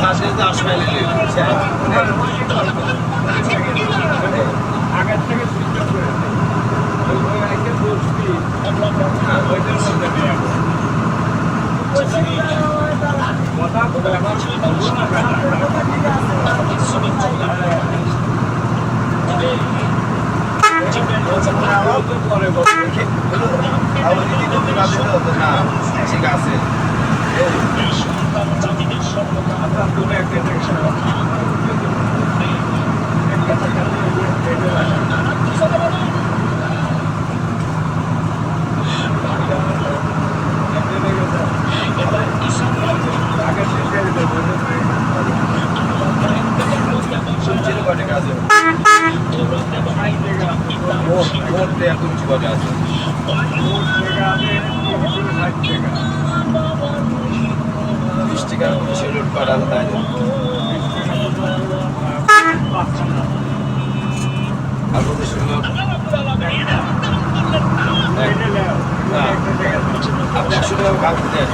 Sadece de aşmayla ilgili. কথা বলে আমার বলব না বেটা। আমরাও তো পরে বলব। ঠিক আছে আপনার তুমি একটা দেখছেন। একটা টাকা দিয়ে এটা রাখেন। আগে শেষে দেবো শুনছিল কটে কাজে মোট মোট দেয়া তুমি কটে আছে বিশ টাকা শিডিউল করা তাই আর বলতে শুনলো আপনি একশো টাকা কাউকে দেন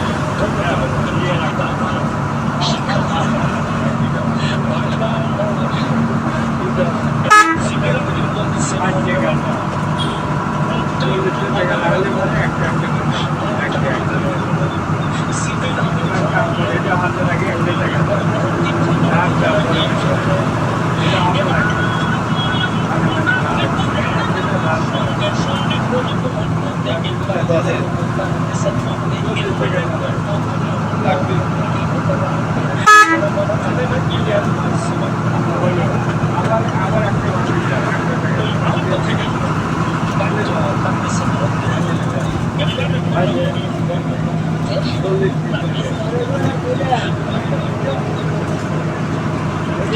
দশে লাগবে আবার একটা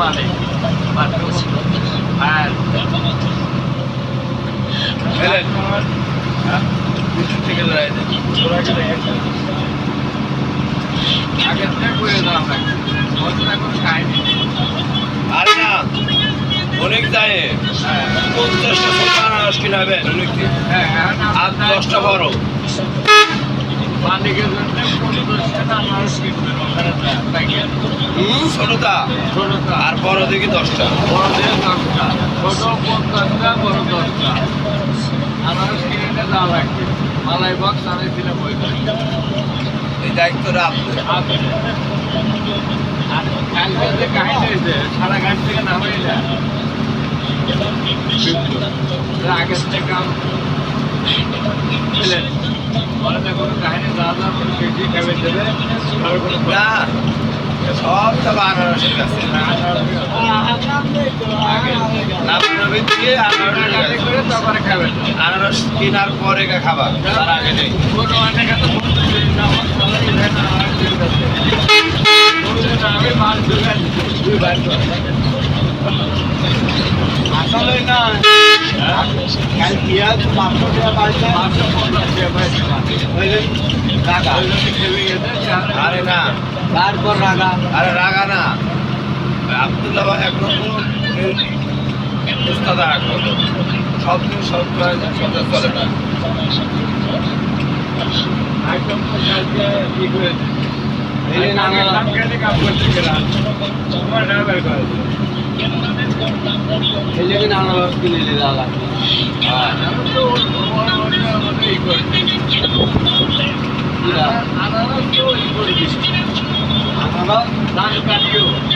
মানে? থেকে করে দাম লাগে বছর এখন খাইনি আরে না অনেক যায়। পঞ্চাশটা আনারস কিনাবেন অনেক দিন। হ্যাঁ আর দশটা বড় মালিকের ছোটটা আর বড় দেখি দশটা। বড়দের দশটা। ছোট পঞ্চাশটা বড় দশটা। আনারস কিনে যা লাগবে। মালাই বক্স আনাইছিলাম ওই এই দায়িত্বটা আপনার কালকে যে কাহিনী হয়েছে সারা ঘাট থেকে নামাই যায় আগের থেকে সব সব আনারসের কাছে আগে নামানোর দিয়ে আনারসের করে তারপরে খাবেন আনারস কেনার পরে গা খাবা তার আগে নেই আমি মাল দুই ভাই। আসলে না। কাল পেঁয়াজ পাঁচশো টাকা পাইছে পাঁচশো পঞ্চাশ টাকা পাইছে রাগা। খেলে গেছে আরে না। তারপর রাগা। আরে রাগা না। আব্দুল্লাহ ভাই এক নম্বর উস্তাদ আর এক নম্বর সব দিন সব চলে না। একদম কালকে ঠিক হয়েছে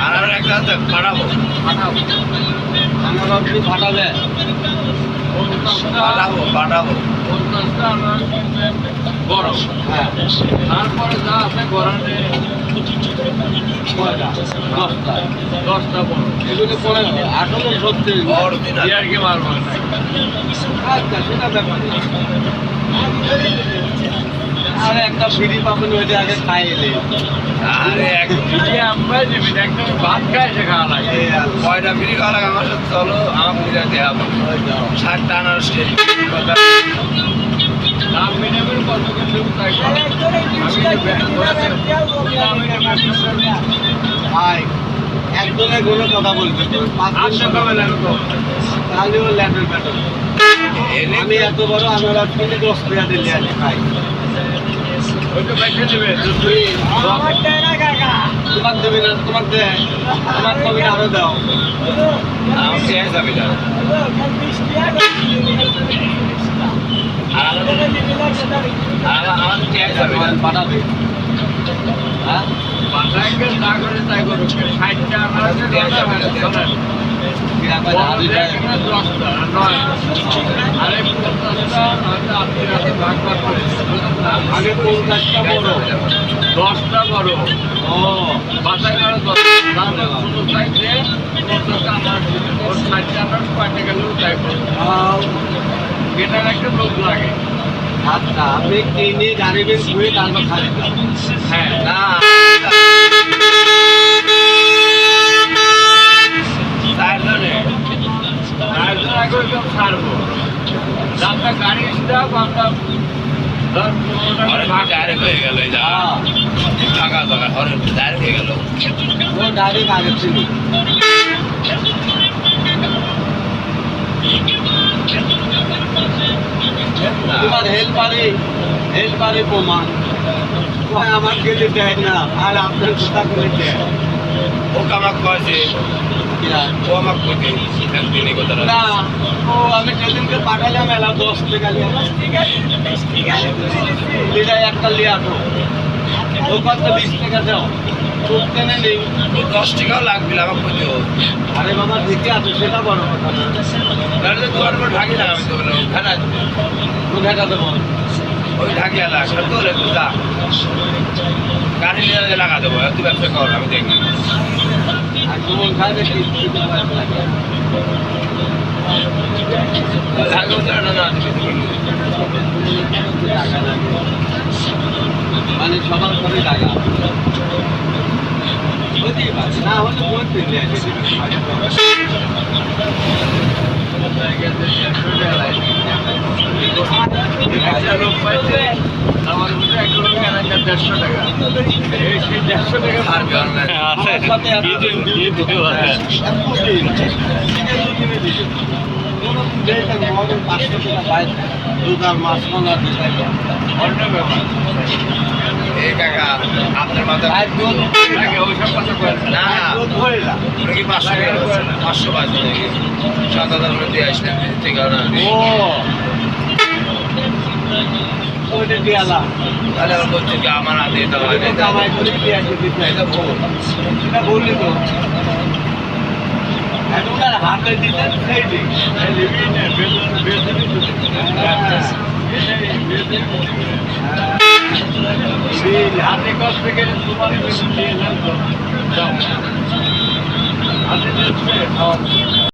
আনারস একটা আছে পাঠাবো ফাটাবো আনারস কি ফাটাবে পাঠাবো পাঠাবো পঞ্চাশটা আনারস কিনবেন গরম। হ্যাঁ। তারপরে যা আছে গরমে দশটা দশটা বড় এগুলো পরে আসলে সত্যি অরিজিনাল ইয়ারকে মারবো। না আচ্ছা সেটা ব্যাপার। আরে একটা ফ্রি পাবেন ওইটা আগে খাই এলে আরে এক এই আমরা দিবি একদম ভাত খায় সে খাওয়া লাগে। আর কয়টা ফ্রি খাওয়া লাগে আমার সাথে চলো ফ্রি দেওয়া ওই যাও। ষাটটা আনার স্টেজ কত কিছু আমি ভাই একজনের কোনো কথা বলবে তুমি পাঁচ আটশো কবে লাগতো তাহলে ল্যান্ডের ব্যাটার। আমি এত বড় আনারস কিনে দশ টাকা দিলে আজ খাই। তোমার দেবে না তোমার দে তোমার কবে আরও দাও। যাবে না। পাঠাবে। হ্যাঁ? না করে তাই করুক। আনারসের আগে কোন কাজটা বড় দশটা বড় ও বাসায় কারও এটার একটা লোক লাগে আচ্ছা আপনি কিনে গাড়ি বের ঘুরে তারপর খালি হ্যাঁ। না। আগে ওইসব ছাড়বো। দামটা গাড়ি এসে দাও আমরা ডাইরেক্ট হয়ে গেল এই যা। টাকা টাকা অনেক ডাইরেক্ট হয়ে গেল। ডাইরেক্ট আগে ছিল। তোমার হেল্পারে হেল্পারে প্রমাণ। কয় আমার গেলে দেয় না আর আপনার কোথা করে দেয় ও কামাক কয়েছে? ও কইতে কথাটা না ও আমি সেদিনকে পাঠালাম এলা দশ টাকা লিয়ে লিডা একটা লিয়ে আসো। ও কত বিশ টাকা দাও। নেই। দশ টাকাও লাগবে না আমাকে কইতে আরে বাবা দেখে আছে সেটা বড় কথা না। তাহলে দুয়ার পর ঢাকি না আমি তো বললাম ওখানে কোথায় দেবো। ওই ঢাকি এলাকা সব তো লেখু গাড়ি নিয়ে লাগা দেবো তুই ব্যবসা কর আমি দেখি। মানে সবার ঘরে টাকা হতেই পারে না হলে বলতে একটা লোক পাইছে আমার মধ্যে এক লোক এলাকার দেড়শো টাকা। এই সেই দেড়শো টাকা আর গভর্নমেন্ট আমার সাথে দুধার মাছ মালা অন্য ব্যাপার আপনার মাথা ওইসব কথা করে না। না না ওটা কি পাঁচশো টাকা পাঁচশো বাজে সাত হাজার দিয়ে আসলেন ঠিক আছে। ও ওইটা দিয়ালা তাহলে আবার বলছে কি আমার হাতে এটা হয় না কামাই করে দিয়ে আসে এটা ভুল এটা বললি তো এখনকার হাতে দিতে হাতে কষ্ট গেলে তোমার দিয়ে। হাতে